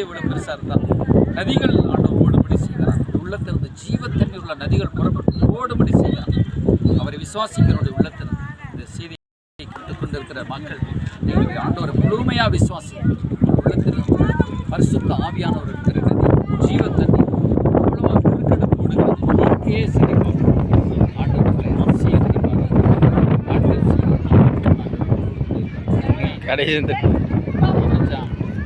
நதியை விட பெருசாக இருந்தால் நதிகள் ஆண்டவர் ஓடுபடி செய்கிறார் உள்ளத்திலிருந்து ஜீவ தண்ணீர் உள்ள நதிகள் புறப்பட்டு ஓடுபடி செய்கிறார் அவரை விசுவாசிக்கிறவருடைய உள்ளத்தில் இந்த செய்தியை கொண்டிருக்கிற மக்கள் நீங்கள் ஆண்டவரை முழுமையாக விசுவாசி உள்ளத்தில் பரிசுத்த ஆவியானவர் இருக்கிற நதி ஜீவ தண்ணி அவ்வளவாக ஆண்டவர்களை ஆண்டவர் கடைசி இந்த